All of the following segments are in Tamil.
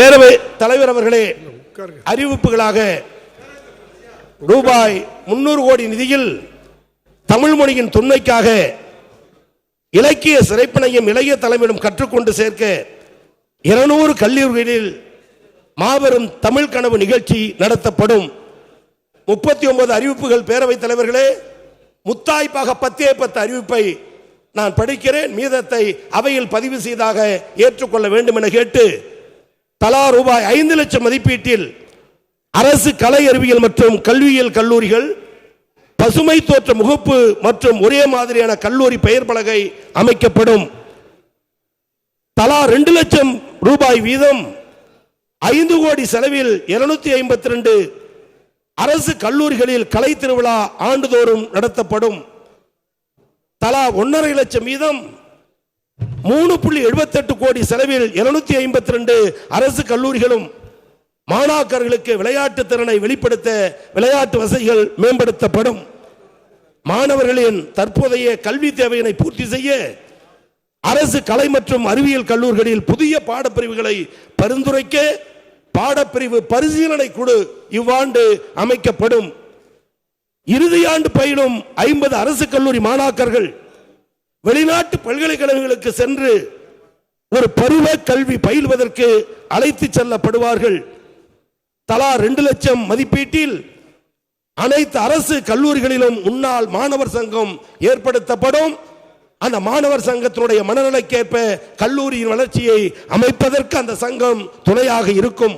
பேரவை தலைவர் அவர்களே அறிவிப்புகளாக ரூபாய் முன்னூறு கோடி நிதியில் தமிழ் மொழியின் தொன்மைக்காக இலக்கிய சிறைப்பணையும் இளைய தலைமையிடம் கற்றுக்கொண்டு சேர்க்க இருநூறு கல்லூரிகளில் மாபெரும் தமிழ் கனவு நிகழ்ச்சி நடத்தப்படும். முப்பத்தி ஒன்பது அறிவிப்புகள் பேரவைத் தலைவர்களே முத்தாய்ப்பாக பத்தே பத்து அறிவிப்பை நான் படிக்கிறேன். மீதத்தை அவையில் பதிவு செய்தாக ஏற்றுக்கொள்ள வேண்டும் என கேட்டு தலா ரூபாய் ஐந்து லட்சம் மதிப்பீட்டில் அரசு கலை அறிவியல் மற்றும் கல்வியியல் கல்லூரிகள் பசுமை தோற்ற முகப்பு மற்றும் ஒரே மாதிரியான கல்லூரி பெயர் பலகை அமைக்கப்படும். தலா ரெண்டு லட்சம் ரூபாய் வீதம் ஐந்து கோடி செலவில் இருநூத்தி ஐம்பத்தி ரெண்டு அரசு கல்லூரிகளில் கலை திருவிழா ஆண்டுதோறும் நடத்தப்படும். தலா ஒன்றரை லட்சம் வீதம் மூணு புள்ளி எழுபத்தெட்டு கோடி செலவில் இருநூத்தி ஐம்பத்தி ரெண்டு அரசு கல்லூரிகளும் மாணாக்கர்களுக்கு விளையாட்டு திறனை வெளிப்படுத்த விளையாட்டு வசதிகள் மேம்படுத்தப்படும். மாணவர்களின் தற்போதைய கல்வி தேவையினை பூர்த்தி செய்ய அரசு கலை மற்றும் அறிவியல் கல்லூரிகளில் புதிய பாடப்பிரிவுகளை பரிந்துரைக்க பாடப்பிரிவு பரிசீலனை குழு இவ்வாண்டு அமைக்கப்படும். இறுதியாண்டு பயிலும் ஐம்பது அரசு கல்லூரி மாணாக்கர்கள் வெளிநாட்டு பல்கலைக்கழகங்களுக்கு சென்று ஒரு பருவ கல்வி பயில்வதற்கு அழைத்து செல்லப்படுவார்கள். தலா ரெண்டு லட்சம் மதிப்பீட்டில் அனைத்து அரசு கல்லூரிகளிலும் முன்னாள் மாணவர் சங்கம் ஏற்படுத்தப்படும். அந்த மாணவர் சங்கத்தினுடைய மனநிலைக்கேற்ப கல்லூரியின் வளர்ச்சியை அமைப்பதற்கு அந்த சங்கம் துணையாக இருக்கும்.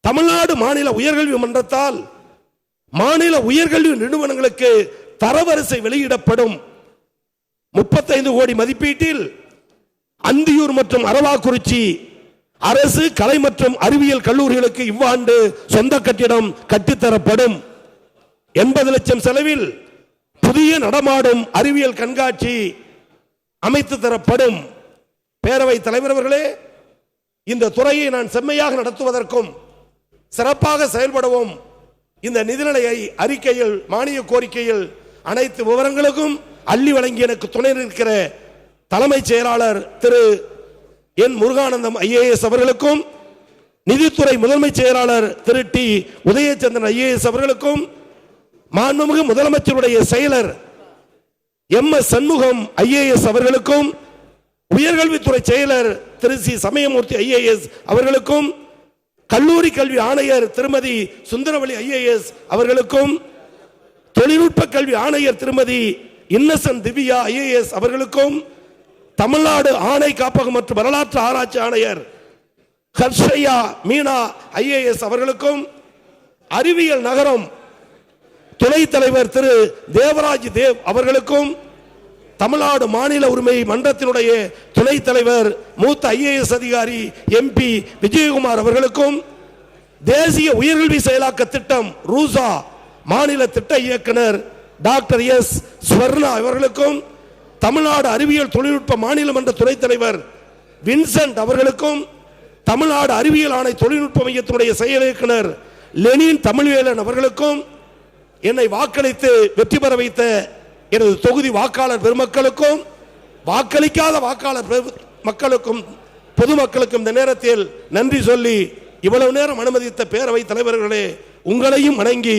தமிழ்நாடு மாநில உயர்கல்வி மன்றத்தால் மாநில உயர்கல்வி நிறுவனங்களுக்கு தரவரிசை வெளியிடப்படும். முப்பத்தைந்து கோடி மதிப்பீட்டில் அந்தியூர் மற்றும் அரவாக்குறிச்சி அரசு கலை மற்றும் அறிவியல் கல்லூரிகளுக்கு இவ்வாண்டு சொந்த கட்டிடம் கட்டித்தரப்படும். எண்பது லட்சம் செலவில் புதிய நடமாடும் அறிவியல் கண்காட்சி அமைத்து தரப்படும். பேரவை தலைவர் அவர்களே இந்த துறையை நான் செம்மையாக நடத்துவதற்கும் சிறப்பாக செயல்படவும் இந்த நிதிநிலையை அறிக்கையில் மானிய கோரிக்கையில் அனைத்து விவரங்களுக்கும் அள்ளி வழங்கி எனக்கு துணை நிற்கிற தலைமைச் செயலாளர் திரு என் முருகானந்தம் ஐஏஎஸ் அவர்களுக்கும் நிதித்துறை முதன்மைச் செயலாளர் திரு டி உதயச்சந்திரன் ஐஏஎஸ் அவர்களுக்கும் மாண்புமிகு முதலமைச்சருடைய செயலர் எம் எஸ் சண்முகம் ஐஏஎஸ் அவர்களுக்கும் உயர்கல்வித்துறை செயலர் திரு சி சமயமூர்த்தி ஐஏஎஸ் அவர்களுக்கும் கல்லூரி கல்வி ஆணையர் திருமதி சுந்தரவழி ஐஏஎஸ் அவர்களுக்கும் தொழில்நுட்ப கல்வி ஆணையர் திருமதி இன்னசென்ட் திவ்யா ஐஏஎஸ் அவர்களுக்கும் தமிழ்நாடு ஆணை காப்பகம் மற்றும் வரலாற்று ஆராய்ச்சி ஆணையர் ஹர்ஷையா மீனா ஐஏஎஸ் அவர்களுக்கும் அறிவியல் நகரம் துணைத் தலைவர் திரு தேவராஜ் தேவ் அவர்களுக்கும் தமிழ்நாடு மாநில உரிமை மன்றத்தினுடைய துணைத் தலைவர் மூத்த ஐஏஎஸ் அதிகாரி எம்பி விஜயகுமார் அவர்களுக்கும் தேசிய உயர்கல்வி செயலாக்க திட்டம் ரூசா மாநில திட்ட இயக்குனர் டாக்டர் எஸ் ஸ்வர்ணா அவர்களுக்கும் தமிழ்நாடு அறிவியல் தொழில்நுட்ப மாநிலமன்ற மன்ற தலைவர் வின்சென்ட் அவர்களுக்கும் தமிழ்நாடு அறிவியல் ஆணை தொழில்நுட்ப மையத்தினுடைய செயல் இயக்குனர் லெனின் தமிழ்வேலன் அவர்களுக்கும் என்னை வாக்களித்து வெற்றி பெற வைத்த எனது தொகுதி வாக்காளர் பெருமக்களுக்கும் வாக்களிக்காத வாக்காளர் மக்களுக்கும் பொதுமக்களுக்கும் இந்த நேரத்தில் நன்றி சொல்லி இவ்வளவு நேரம் அனுமதித்த பேரவைத் தலைவர்களே உங்களையும் வணங்கி